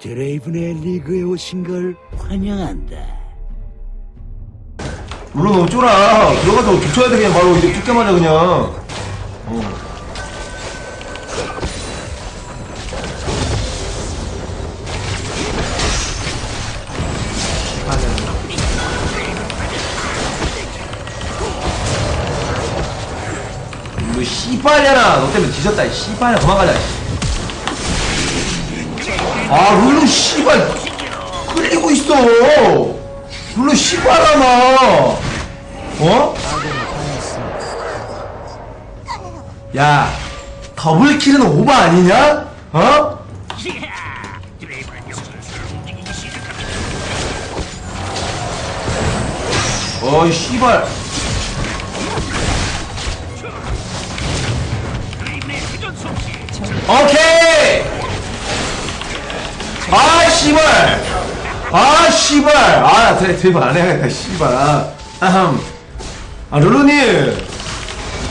드레이븐의 리그에 오신 걸 환영한다. 물론 쫄아 들어가서 붙여야 돼 그냥 바로 이제 죽자마자 그냥 어. 너 씨발이잖아 너 때문에 뒤졌다 이 씨발야 도망가자 씨. 아 룰루 씨발 끌리고 있어 룰루 씨발아마 어? 야 더블킬은 오버 아니냐? 어? 어이 씨발 오케이 씨발. 아 씨발. 아 대, 대박 안 해야겠다 씨발. 아, 아 룰루님.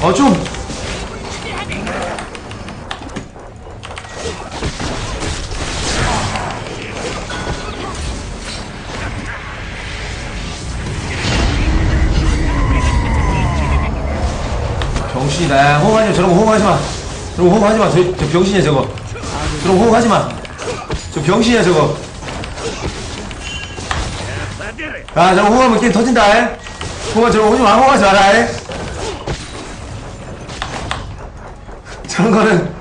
어좀. 병신이다 야, 호응하지 마. 저런 거 호응하지 마. 저런 거 호응하지 마 저 저 병신이야 저거. 저런 거 호응하지 마 저 병신이야 저거 아 저거 호응하면 게임 터진다 에? 호응 저거 호응 마 호응하지 마라 에? 저런 거는.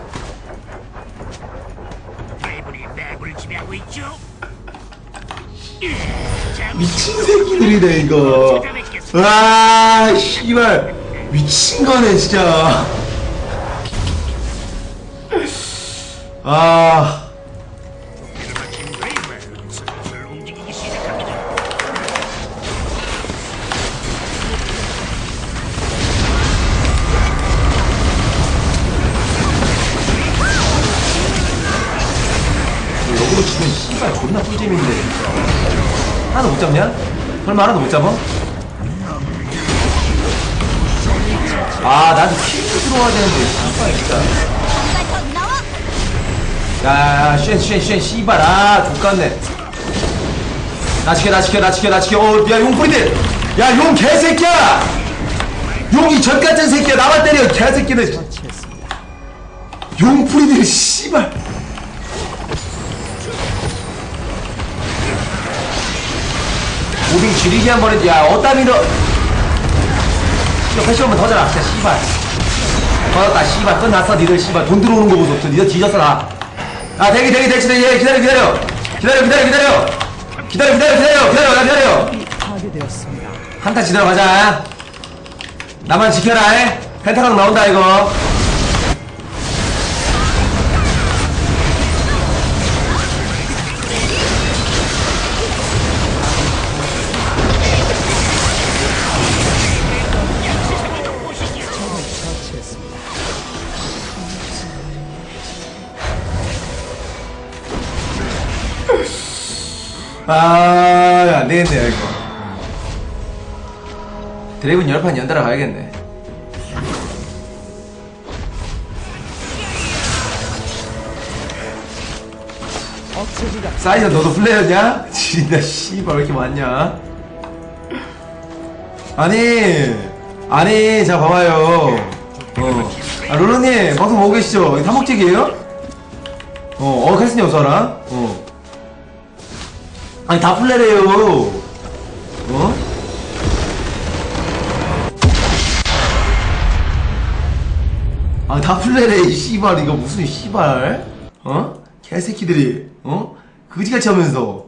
미친 새끼들이네 이거 와 씨발 미친 거네 진짜 아 꿀잼인데. 하나도 못 잡냐? 설마 하나도 못 잡아? 아 나도 퀴즈 들어와야 되는데. 씨발 진짜. 야 쉔 쉔 쉔 씨발. 아 족같네. 나 지켜 나 지켜 나 지켜 나 지켜. 어 야 용풀이들 야 용 개새끼야. 용이 젖같은 새끼야. 나만 때려. 개새끼들 용풀이들 씨발 오빙 지리기 한 번에 야 어따 밀어. 이거 패시 한번 더져라 진짜 씨발. 더졌다 씨발. 끝났어 니들 씨발. 돈 들어오는 거 보소. 니들 뒤졌어 나아 대기 대기 대기 대기. 기다려 기다려. 기다려 기다려 기다려. 기다려 기다려 기다려. 기다려 나 기다려. 한타 지나러 가자. 나만 지켜라 에? 펜타강 나온다 이거 아, 안 되겠네요, 이거. 드래곤 열판 연달아 가야겠네. 사이즈 너도 플레이였냐? 지린다, 씨발, 왜 이렇게 많냐? 아니, 아니, 자, 봐봐요. 어. 아, 롤러님, 방송 보고 계시죠? 이거 탐목책이에요? 어, 어, 캐스님 어서라. 어. 아니 다 플레래요. 어? 아 다 플레래 이 씨발 이거 무슨 씨발? 어? 개새끼들이 어? 그지같이 하면서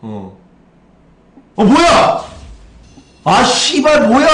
어? 어 뭐야? 아 씨발 뭐야?